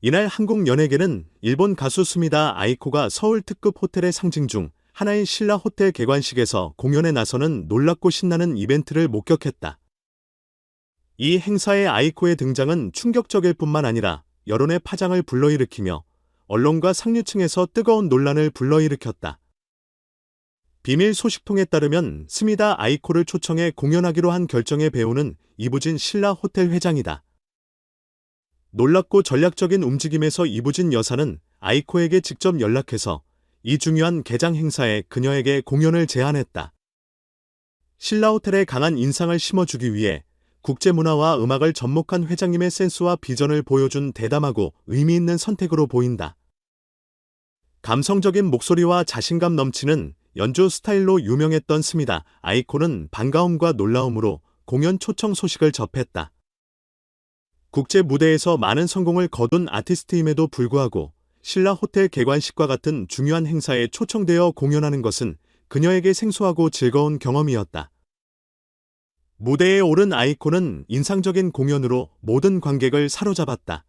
이날 한국 연예계는 일본 가수 스미다 아이코가 서울 특급 호텔의 상징 중 하나인 신라 호텔 개관식에서 공연에 나서는 놀랍고 신나는 이벤트를 목격했다. 이 행사의 아이코의 등장은 충격적일 뿐만 아니라 여론의 파장을 불러일으키며 언론과 상류층에서 뜨거운 논란을 불러일으켰다. 비밀 소식통에 따르면 스미다 아이코를 초청해 공연하기로 한 결정의 배우는 이부진 신라 호텔 회장이다. 놀랍고 전략적인 움직임에서 이부진 여사는 아이코에게 직접 연락해서 이 중요한 개장 행사에 그녀에게 공연을 제안했다. 신라 호텔에 강한 인상을 심어주기 위해 국제 문화와 음악을 접목한 회장님의 센스와 비전을 보여준 대담하고 의미 있는 선택으로 보인다. 감성적인 목소리와 자신감 넘치는 연주 스타일로 유명했던 스미다 아이코는 반가움과 놀라움으로 공연 초청 소식을 접했다. 국제 무대에서 많은 성공을 거둔 아티스트임에도 불구하고 신라 호텔 개관식과 같은 중요한 행사에 초청되어 공연하는 것은 그녀에게 생소하고 즐거운 경험이었다. 무대에 오른 아이코는 인상적인 공연으로 모든 관객을 사로잡았다.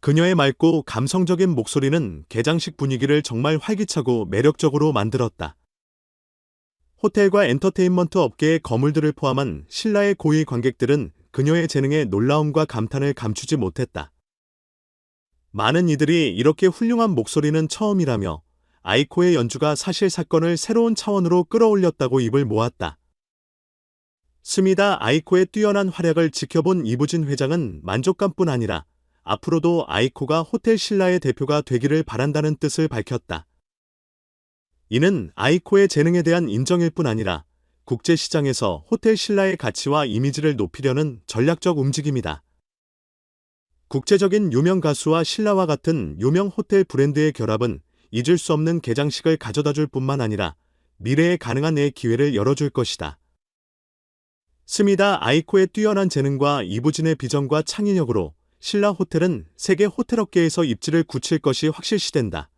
그녀의 맑고 감성적인 목소리는 개장식 분위기를 정말 활기차고 매력적으로 만들었다. 호텔과 엔터테인먼트 업계의 거물들을 포함한 신라의 고위 관객들은 그녀의 재능에 놀라움과 감탄을 감추지 못했다. 많은 이들이 이렇게 훌륭한 목소리는 처음이라며 아이코의 연주가 사실 사건을 새로운 차원으로 끌어올렸다고 입을 모았다. 스미다 아이코의 뛰어난 활약을 지켜본 이부진 회장은 만족감뿐 아니라 앞으로도 아이코가 호텔 신라의 대표가 되기를 바란다는 뜻을 밝혔다. 이는 아이코의 재능에 대한 인정일 뿐 아니라 국제시장에서 호텔 신라의 가치와 이미지를 높이려는 전략적 움직임이다. 국제적인 유명 가수와 신라와 같은 유명 호텔 브랜드의 결합은 잊을 수 없는 개장식을 가져다 줄 뿐만 아니라 미래에 가능한 내 기회를 열어줄 것이다. 스미다 아이코의 뛰어난 재능과 이부진의 비전과 창의력으로 신라 호텔은 세계 호텔업계에서 입지를 굳힐 것이 확실시된다.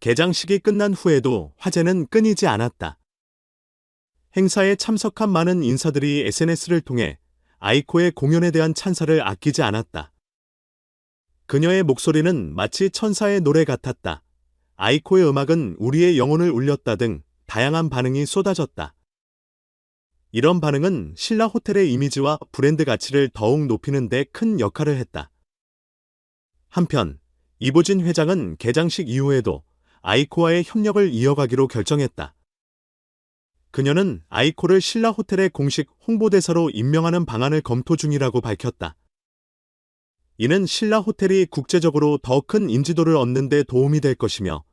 개장식이 끝난 후에도 화제는 끊이지 않았다. 행사에 참석한 많은 인사들이 SNS를 통해 아이코의 공연에 대한 찬사를 아끼지 않았다. 그녀의 목소리는 마치 천사의 노래 같았다. 아이코의 음악은 우리의 영혼을 울렸다 등 다양한 반응이 쏟아졌다. 이런 반응은 신라 호텔의 이미지와 브랜드 가치를 더욱 높이는 데 큰 역할을 했다. 한편 이보진 회장은 개장식 이후에도 아이코와의 협력을 이어가기로 결정했다. 그녀는 아이코를 신라 호텔의 공식 홍보대사로 임명하는 방안을 검토 중이라고 밝혔다. 이는 신라 호텔이 국제적으로 더 큰 인지도를 얻는 데 도움이 될 것이며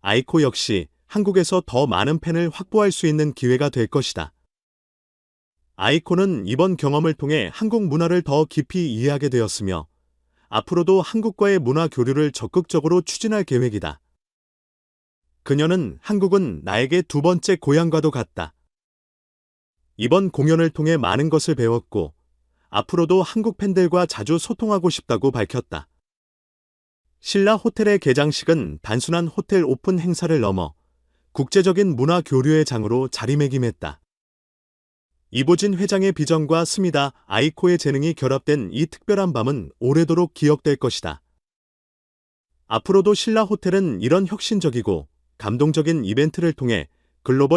아이코 역시 한국에서 더 많은 팬을 확보할 수 있는 기회가 될 것이다. 아이코는 이번 경험을 통해 한국 문화를 더 깊이 이해하게 되었으며 앞으로도 한국과의 문화 교류를 적극적으로 추진할 계획이다. 그녀는 한국은 나에게 두 번째 고향과도 같다. 이번 공연을 통해 많은 것을 배웠고 앞으로도 한국 팬들과 자주 소통하고 싶다고 밝혔다. 신라 호텔의 개장식은 단순한 호텔 오픈 행사를 넘어 국제적인 문화 교류의 장으로 자리매김했다. 이보진 회장의 비전과 스미다 아이코의 재능이 결합된 이 특별한 밤은 오래도록 기억될 것이다. 앞으로도 신라 호텔은 이런 혁신적이고 감동적인 이벤트를 통해 글로벌